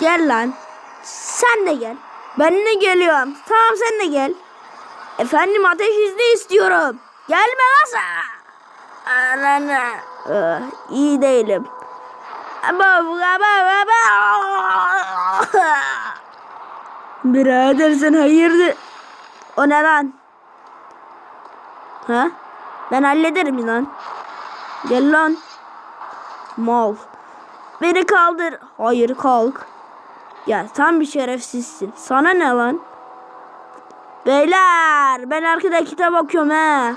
Gel lan. Sen de gel. Ben de geliyorum. Tamam sen de gel. Efendim ateş izni istiyorum. Gelme lan Anana. Ah, iyi değilim. Birader sen hayırdır? O ne lan? Ha? Ben hallederim lan. Gel lan. Mal. Beni kaldır. Hayır kalk. Ya tam bir şerefsizsin. Sana ne lan? Beyler ben arkada kitap okuyorum he.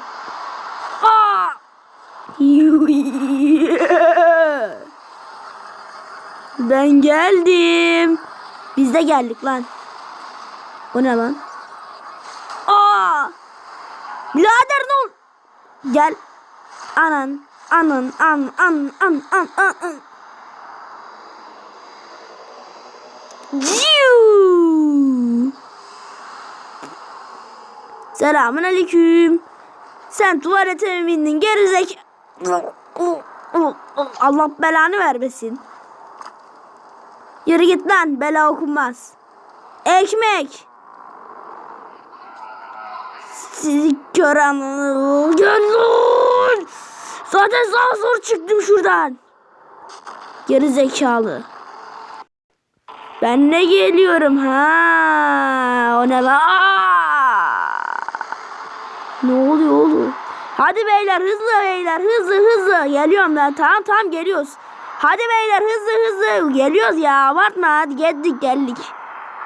Aa! Ben geldim. Biz de geldik lan. O ne lan? Aa! Birader ne? Gel. Anan, anan, an, an, an, an, an, an. Selamun aleyküm. Sen tuvalete mi bindin gerizek? Allah belanı vermesin. Yürü git lan bela okunmaz. Ekmek. Sizi kör anı. Gel. Zaten sağ zor çıktım şuradan. Geri zekalı. Ben ne geliyorum ha? O ne? Aa! Ne oluyor oğlum? Hadi beyler hızlı beyler hızlı hızlı. Geliyorum ben tamam tamam geliyoruz. Hadi beyler hızlı hızlı. Geliyoruz ya abartma hadi geldik geldik.